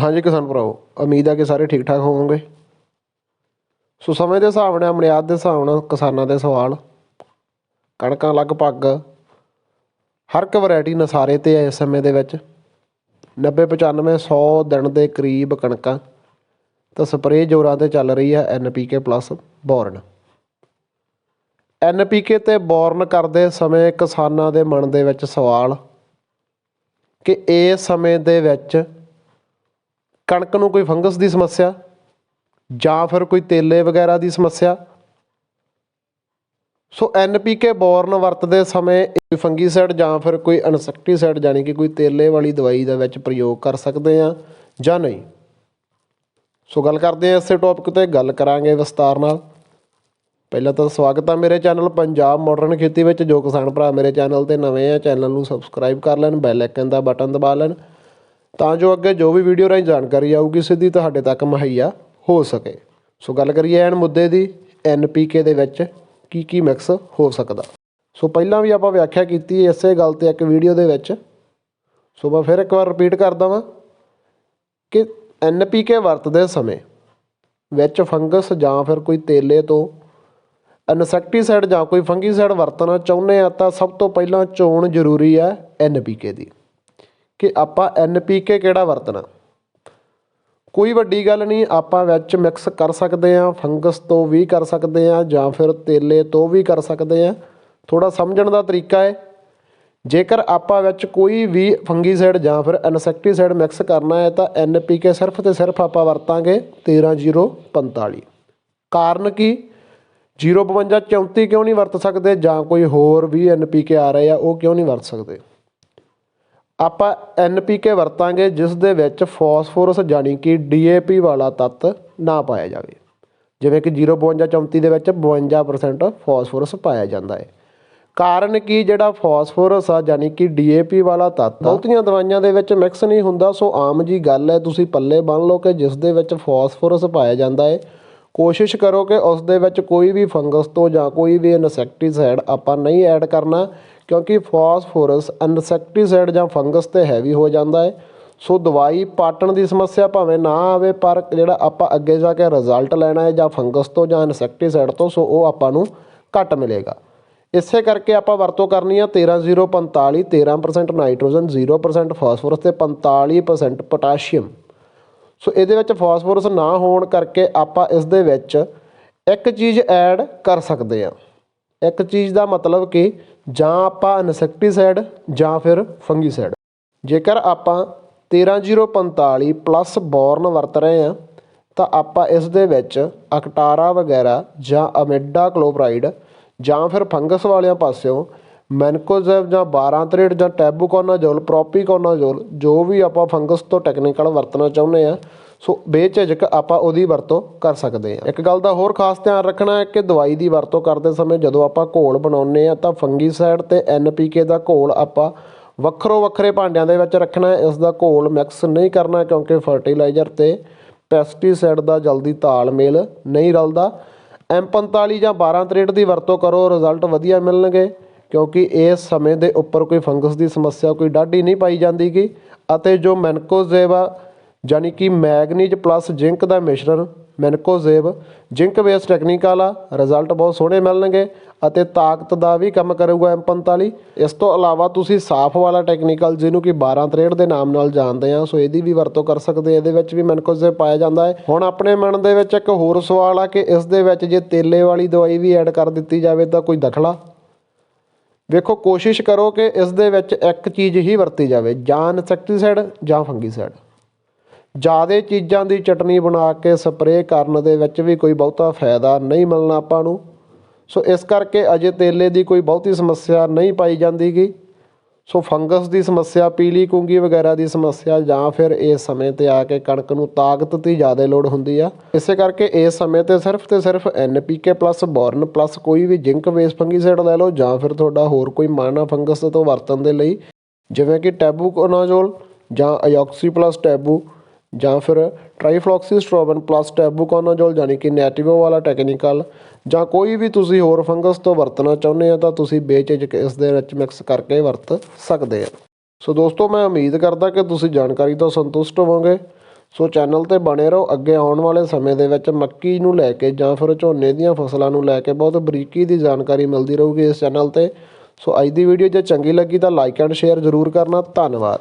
ਹਾਂਜੀ ਕਿਸਾਨ ਭਰਾਓ, ਉਮੀਦ ਹੈ ਕਿ ਸਾਰੇ ਠੀਕ ਠਾਕ ਹੋਵੋਗੇ। ਸੋ ਸਮੇਂ ਦੇ ਹਿਸਾਬ ਨਾਲ ਅਮਲਿਆਤ ਦੇ ਹਿਸਾਬ ਨਾਲ, ਕਿਸਾਨਾਂ ਦੇ ਸਵਾਲ। ਕਣਕਾਂ ਲਗਭਗ ਹਰ ਇੱਕ ਵੈਰਾਈਟੀ ਨਸਾਰੇ ਤੇ ਹੈ ਇਸ ਸਮੇਂ ਦੇ ਵਿੱਚ। 90 95 100 ਦਿਨ ਦੇ ਕਰੀਬ ਕਣਕਾਂ। ਤਾਂ ਸਪਰੇਅ ਜੋਰਾਂ ਤੇ ਚੱਲ ਰਹੀ ਹੈ ਐਨਪੀਕੇ ਪਲੱਸ ਬੋਰਨ। ਐਨਪੀਕੇ ਤੇ ਬੋਰਨ ਕਰਦੇ ਸਮੇਂ ਕਿਸਾਨਾਂ ਦੇ ਮਨ ਦੇ ਵਿੱਚ ਸਵਾਲ ਕਿ ਇਸ ਸਮੇਂ ਦੇ ਵਿੱਚ ਕਣਕ ਨੂੰ ਕੋਈ ਫੰਗਸ ਦੀ ਸਮੱਸਿਆ? ਜਾਂ ਫਿਰ ਕੋਈ ਤੇਲੇ ਵਗੈਰਾ ਦੀ ਸਮੱਸਿਆ? ਸੋ ਐਨਪੀਕੇ ਬੋਰਨ ਵਰਤਦੇ ਸਮੇਂ ਕੋਈ ਫੰਗੀਸਾਈਡ ਜਾਂ ਫਿਰ ਕੋਈ ਇਨਸੈਕਟੀਸਾਈਡ ਜਾਨੀ ਕਿ ਕੋਈ ਤੇਲੇ ਵਾਲੀ ਦਵਾਈ ਦਾ ਵਿੱਚ ਪ੍ਰਯੋਗ ਕਰ ਸਕਦੇ ਆ ਜਾਂ ਨਹੀਂ? ਸੋ ਗੱਲ ਕਰਦੇ ਆ ਇਸੇ ਟੌਪਿਕ ਤੇ, ਗੱਲ ਕਰਾਂਗੇ ਵਿਸਤਾਰ ਨਾਲ। ਪਹਿਲਾਂ ਤਾਂ ਸਵਾਗਤ ਆ ਮੇਰੇ ਚੈਨਲ ਪੰਜਾਬ ਮਾਡਰਨ ਖੇਤੀ ਵਿੱਚ। ਜੋ ਕਿਸਾਨ ਭਰਾ ਮੇਰੇ ਚੈਨਲ ਤੇ ਨਵੇਂ ਆ, ਚੈਨਲ ਨੂੰ ਸਬਸਕ੍ਰਾਈਬ ਕਰ ਲੈਣ ਬੈਲ ਆਈਕਨ ਦਾ ਬਟਨ ਦਬਾ ਲੈਣ। ਤਾਂ ਜੋ ਅੱਗੇ ਜੋ ਵੀ ਵੀਡੀਓ ਰਾਹੀਂ ਜਾਣਕਾਰੀ ਆਊਗੀ, ਸਿੱਧੀ ਤੁਹਾਡੇ ਤੱਕ ਮੁਹੱਈਆ ਹੋ ਸਕੇ। ਸੋ ਗੱਲ ਕਰੀਏ ਐਨ ਮੁੱਦੇ ਦੀ ਐਨਪੀਕੇ ਦੇ ਵਿੱਚ ਕੀ ਕੀ ਮਿਕਸ ਹੋ ਸਕਦਾ। ਸੋ ਪਹਿਲਾਂ ਵੀ ਆਪਾਂ ਵਿਆਖਿਆ ਕੀਤੀ ਇਸੇ ਗੱਲ ਤੇ ਇੱਕ ਵੀਡੀਓ ਦੇ ਵਿੱਚ। ਸੋ ਮੈਂ ਫਿਰ ਇੱਕ ਵਾਰ ਰਿਪੀਟ ਕਰਦਾ ਵਾਂ ਕਿ ਐਨਪੀਕੇ ਵਰਤਦੇ ਸਮੇਂ ਵਿੱਚ ਫੰਗਸ ਜਾਂ ਫਿਰ ਕੋਈ ਤੇਲੇ ਤੋਂ ਇਨਸੈਕਟੀਸਾਈਡ ਜਾਂ ਕੋਈ ਫੰਗੀਸਾਈਡ ਵਰਤਣਾ ਚਾਹੁੰਦੇ ਆ ਤਾਂ ਸਭ ਤੋਂ ਪਹਿਲਾਂ ਚੋਣ ਜ਼ਰੂਰੀ ਹੈ ਐਨਪੀਕੇ ਦੀ। ਕਿ ਆਪਾਂ ਐਨਪੀਕੇ ਕਿਹੜਾ ਵਰਤਣਾ? ਕੋਈ ਵੱਡੀ ਗੱਲ ਨਹੀਂ, ਆਪਾਂ ਵਿੱਚ ਮਿਕਸ ਕਰ ਸਕਦੇ ਆ ਫੰਗਸ ਤੋਂ ਵੀ ਕਰ ਸਕਦੇ ਆ ਜਾਂ ਫਿਰ ਤੇਲੇ ਤੋਂ ਵੀ ਕਰ ਸਕਦੇ ਆ ਥੋੜਾ ਸਮਝਣ ਦਾ ਤਰੀਕਾ ਹੈ। ਜੇਕਰ ਆਪਾਂ ਵਿੱਚ ਕੋਈ ਵੀ ਫੰਗੀਸਾਈਡ ਜਾਂ ਫਿਰ ਇਨਸੈਕਟੀਸਾਈਡ ਮਿਕਸ ਕਰਨਾ ਹੈ, ਤਾਂ ਐਨਪੀਕੇ ਸਿਰਫ ਤੇ ਸਿਰਫ ਆਪਾਂ ਵਰਤਾਂਗੇ 13045 ਕਾਰਨ ਕੀ? 052 34 ਕਿਉਂ ਨਹੀਂ ਵਰਤ ਸਕਦੇ? ਜਾਂ ਕੋਈ ਹੋਰ ਵੀ ਐਨਪੀਕੇ ਆ ਰਹੇ ਆ, ਉਹ ਕਿਉਂ ਨਹੀਂ ਵਰਤ ਸਕਦੇ? ਆਪਾਂ ਐਨਪੀਕੇ ਵਰਤਾਂਗੇ, ਜਿਸ ਦੇ ਵਿੱਚ ਫਾਸਫੋਰਸ ਜਾਨੀ ਕਿ ਡੀਏਪੀ ਵਾਲਾ ਤੱਤ ਨਾ ਪਾਇਆ ਜਾਵੇ। ਜਿਵੇਂ ਕਿ 052 34 ਦੇ ਵਿੱਚ 52% ਫਾਸਫੋਰਸ ਪਾਇਆ ਜਾਂਦਾ ਹੈ। ਕਾਰਨ ਕੀ, ਜਿਹੜਾ ਫਾਸਫੋਰਸ ਆ ਜਾਨੀ ਕਿ ਡੀਏਪੀ ਵਾਲਾ ਤੱਤ ਬਹੁਤੀਆਂ ਦਵਾਈਆਂ ਦੇ ਵਿੱਚ ਮਿਕਸ ਨਹੀਂ ਹੁੰਦਾ। ਸੋ ਆਮ ਜੀ ਗੱਲ ਹੈ, ਤੁਸੀਂ ਪੱਲੇ ਬੰਨ ਲਓ ਕਿ ਜਿਸ ਦੇ ਵਿੱਚ ਫਾਸਫੋਰਸ ਪਾਇਆ ਜਾਂਦਾ ਹੈ ਕੋਸ਼ਿਸ਼ ਕਰੋ ਕਿ ਉਸ ਦੇ ਵਿੱਚ ਕੋਈ ਵੀ ਫੰਗਸ ਤੋਂ ਜਾਂ ਕੋਈ ਵੀ ਇਨਸੈਕਟੀਸਾਈਡ ਆਪਾਂ ਨਹੀਂ ਐਡ ਕਰਨਾ, ਕਿਉਂਕਿ ਫਾਸਫੋਰਸ ਇਨਸੈਕਟੀਸਾਈਡ ਜਾਂ ਫੰਗਸ ਤੇ ਹੈਵੀ ਹੋ ਜਾਂਦਾ ਹੈ। ਸੋ ਦਵਾਈ ਪਾਟਣ ਦੀ ਸਮੱਸਿਆ ਭਾਵੇਂ ਨਾ ਆਵੇ, ਪਰ ਜਿਹੜਾ ਆਪਾਂ ਅੱਗੇ ਜਾ ਕੇ ਰਿਜ਼ਲਟ ਲੈਣਾ ਹੈ ਜਾਂ ਫੰਗਸ ਤੋਂ ਜਾਂ ਇਨਸੈਕਟੀਸਾਈਡ ਤੋਂ, ਸੋ ਉਹ ਆਪਾਂ ਨੂੰ ਘੱਟ ਮਿਲੇਗਾ। ਇਸੇ ਕਰਕੇ ਆਪਾਂ ਵਰਤੋਂ ਕਰਨੀ ਆ 13045 13% ਨਾਈਟ੍ਰੋਜਨ 0% ਫਾਸਫੋਰਸ ਤੇ 45% ਪੋਟਾਸ਼ੀਅਮ। ਸੋ ਇਹਦੇ ਵਿੱਚ ਫਾਸਫੋਰਸ ਨਾ ਹੋਣ ਕਰਕੇ ਆਪਾਂ ਇਸ ਦੇ ਵਿੱਚ ਇੱਕ ਚੀਜ਼ ਐਡ ਕਰ ਸਕਦੇ ਆ ਇੱਕ ਚੀਜ਼ ਦਾ ਮਤਲਬ ਕਿ ਜਾਂ ਆਪਾਂ ਇਨਸੈਕਟੀਸਾਈਡ ਜਾਂ ਫਿਰ ਫੰਗੀਸਾਈਡ। ਜੇਕਰ ਆਪਾਂ 13045 ਪਲੱਸ ਬੋਰਨ ਵਰਤ ਰਹੇ ਆ ਤਾਂ ਆਪਾਂ ਇਸ ਦੇ ਵਿੱਚ ਅਕਟਾਰਾ ਵਗੈਰਾ ਜਾਂ ਅਮਿਡਾ ਕਲੋਰਾਈਡ ਜਾਂ ਫਿਰ ਫੰਗਸ ਵਾਲਿਆਂ ਪਾਸਿਓਂ ਮੈਨਕੋਜ਼ੈਬ ਜਾਂ 1263 ਜਾਂ ਟੈਬੂਕੋਨਾਜ਼ੋਲ ਪ੍ਰੋਪੀਕੋਨਾਜ਼ੋਲ ਜੋ ਵੀ ਆਪਾਂ ਫੰਗਸ ਤੋਂ ਟੈਕਨੀਕਲ ਵਰਤਣਾ ਚਾਹੁੰਦੇ ਆ ਸੋ ਬੇਝਿਜਕ ਆਪਾਂ ਉਹਦੀ ਵਰਤੋਂ ਕਰ ਸਕਦੇ ਆ ਇੱਕ ਗੱਲ ਦਾ ਹੋਰ ਖਾਸ ਧਿਆਨ ਰੱਖਣਾ ਹੈ ਕਿ ਦਵਾਈ ਦੀ ਵਰਤੋਂ ਕਰਦੇ ਸਮੇਂ ਜਦੋਂ ਆਪਾਂ ਘੋਲ ਬਣਾਉਂਦੇ ਆ ਤਾਂ ਫੰਗੀਸਾਈਡ ਤੇ ਐਨਪੀਕੇ ਦਾ ਘੋਲ ਆਪਾਂ ਵੱਖਰੋ ਵੱਖਰੇ ਭਾਂਡਿਆਂ ਦੇ ਵਿੱਚ ਰੱਖਣਾ ਹੈ। ਇਸ ਦਾ ਘੋਲ ਮਿਕਸ ਨਹੀਂ ਕਰਨਾ ਕਿਉਂਕਿ ਫਰਟੀਲਾਈਜ਼ਰ ਤੇ ਪੈਸਟੀਸਾਈਡ ਦਾ ਜਲਦੀ ਤਾਲਮੇਲ ਨਹੀਂ ਰਲਦਾ। M45 ਜਾਂ 1263 ਦੀ ਵਰਤੋਂ ਕਰੋ ਰਿਜ਼ਲਟ ਵਧੀਆ ਮਿਲਣਗੇ। ਕਿਉਂਕਿ ਇਸ ਸਮੇਂ ਦੇ ਉੱਪਰ ਕੋਈ ਫੰਗਸ ਦੀ ਸਮੱਸਿਆ, ਕੋਈ ਡਾਢੀ ਨਹੀਂ ਪਾਈ ਜਾਂਦੀਗੀ ਅਤੇ ਜੋ ਮੈਨਕੋਜ਼ੇਬ ਆ, ਯਾਨੀ ਕਿ ਮੈਗਨੀਜ ਪਲੱਸ ਜ਼ਿੰਕ ਦਾ ਮਿਸ਼ਰਣ ਮੈਨਕੋਜ਼ੇਬ ਜ਼ਿੰਕ ਬੇਸ ਟੈਕਨੀਕਲ ਆ ਰਿਜ਼ਲਟ ਬਹੁਤ ਸੋਹਣੇ ਮਿਲਣਗੇ ਅਤੇ ਤਾਕਤ ਦਾ ਵੀ ਕੰਮ ਕਰੂਗਾ M45 ਇਸ ਤੋਂ ਇਲਾਵਾ ਤੁਸੀਂ ਸਾਫ਼ ਵਾਲਾ ਟੈਕਨੀਕਲ, ਜਿਹਨੂੰ ਕਿ 1263 ਦੇ ਨਾਮ ਨਾਲ ਜਾਣਦੇ ਆ, ਸੋ ਇਹਦੀ ਵੀ ਵਰਤੋਂ ਕਰ ਸਕਦੇ ਇਹਦੇ ਵਿੱਚ ਵੀ ਮੈਨਕੋਜ਼ੇਬ ਪਾਇਆ ਜਾਂਦਾ ਹੈ। ਹੁਣ ਆਪਣੇ ਮਨ ਦੇ ਵਿੱਚ ਇੱਕ ਹੋਰ ਸਵਾਲ ਆ ਕਿ ਇਸ ਦੇ ਵਿੱਚ ਜੇ ਤੇਲੇ ਵਾਲੀ ਦਵਾਈ ਵੀ ਐਡ ਕਰ ਦਿੱਤੀ ਜਾਵੇ ਤਾਂ ਕੋਈ ਦਖਲਾ? ਵੇਖੋ, ਕੋਸ਼ਿਸ਼ ਕਰੋ ਕਿ ਇਸ ਦੇ ਵਿੱਚ ਇੱਕ ਚੀਜ਼ ਹੀ ਵਰਤੀ ਜਾਵੇ, ਜਾਂ ਇਨਸੈਕਟੀਸਾਈਡ ਜਾਂ ਫੰਗੀਸਾਈਡ ਜ਼ਿਆਦਾ ਚੀਜ਼ਾਂ ਦੀ ਚਟਨੀ ਬਣਾ ਕੇ ਸਪਰੇਅ ਕਰਨ ਦੇ ਵਿੱਚ ਵੀ ਕੋਈ ਬਹੁਤਾ ਫਾਇਦਾ ਨਹੀਂ ਮਿਲਣਾ ਆਪਾਂ ਨੂੰ। ਸੋ ਇਸ ਕਰਕੇ ਅਜੇ ਤੇਲੇ ਦੀ ਕੋਈ ਬਹੁਤੀ ਸਮੱਸਿਆ ਨਹੀਂ ਪਾਈ ਜਾਂਦੀਗੀ। ਸੋ ਫੰਗਸ ਦੀ ਸਮੱਸਿਆ, ਪੀਲੀ ਕੁੰਗੀ ਵਗੈਰਾ ਦੀ ਸਮੱਸਿਆ ਜਾਂ ਫਿਰ ਇਸ ਸਮੇਂ ਤੇ ਆ ਕੇ ਕਣਕ ਨੂੰ ਤਾਕਤ ਦੀ ਜ਼ਿਆਦਾ ਲੋੜ ਹੁੰਦੀ ਆ। ਇਸੇ ਕਰਕੇ ਇਸ ਸਮੇਂ ਤੇ ਸਿਰਫ ਤੇ ਸਿਰਫ ਐਨਪੀਕੇ ਪਲੱਸ, ਬੋਰਨ ਪਲੱਸ ਕੋਈ ਵੀ ਜਿੰਕ ਬੇਸ ਫੰਗੀਸਾਈਡ ਲੈ ਲਓ ਜਾਂ ਫਿਰ ਤੁਹਾਡਾ ਹੋਰ ਕੋਈ ਮਾਨਾ ਫੰਗਸ ਤੋਂ ਵਰਤਣ ਦੇ ਲਈ। ਜਿਵੇਂ ਕਿ ਟੈਬੂਕੋਨਾਜ਼ੋਲ ਜਾਂ ਅਯੋਕਸੀ ਪਲੱਸ ਟੈਬੂ ਜਾਂ ਫਿਰ ਟ੍ਰਾਈਫਲੋਕਸੀਸਟ੍ਰੋਬਨ ਪਲੱਸ ਟੈਬੂਕੋਨਾਜ਼ੋਲ ਯਾਨੀ ਕਿ ਨੈਟਿਵੋ ਵਾਲਾ ਟੈਕਨੀਕਲ ਜਾਂ ਕੋਈ ਵੀ ਤੁਸੀਂ ਹੋਰ ਫੰਗਸ ਤੋਂ ਵਰਤਣਾ ਚਾਹੁੰਦੇ ਆ ਤਾਂ ਤੁਸੀਂ ਬੇਝਿਜਕ ਇਸ ਦੇ ਵਿੱਚ ਮਿਕਸ ਕਰਕੇ ਵਰਤ ਸਕਦੇ ਆ ਸੋ ਦੋਸਤੋ, ਮੈਂ ਉਮੀਦ ਕਰਦਾ ਕਿ ਤੁਸੀਂ ਜਾਣਕਾਰੀ ਤੋਂ ਸੰਤੁਸ਼ਟ ਹੋਵੋਗੇ। ਸੋ ਚੈਨਲ ਤੇ ਬਣੇ ਰਹੋ। ਅੱਗੇ ਆਉਣ ਵਾਲੇ ਸਮੇਂ ਦੇ ਵਿੱਚ ਮੱਕੀ ਨੂੰ ਲੈ ਕੇ ਜਾਂ ਫਿਰ ਝੋਨੇ ਦੀਆਂ ਫਸਲਾਂ ਨੂੰ ਲੈ ਕੇ ਬਹੁਤ ਬਰੀਕੀ ਦੀ ਜਾਣਕਾਰੀ ਮਿਲਦੀ ਰਹੂਗੀ ਇਸ ਚੈਨਲ ਤੇ। ਸੋ ਅੱਜ ਦੀ ਵੀਡੀਓ ਜੇ ਚੰਗੀ ਲੱਗੀ ਤਾਂ ਲਾਈਕ ਐਂਡ ਸ਼ੇਅਰ ਜ਼ਰੂਰ ਕਰਨਾ। ਧੰਨਵਾਦ।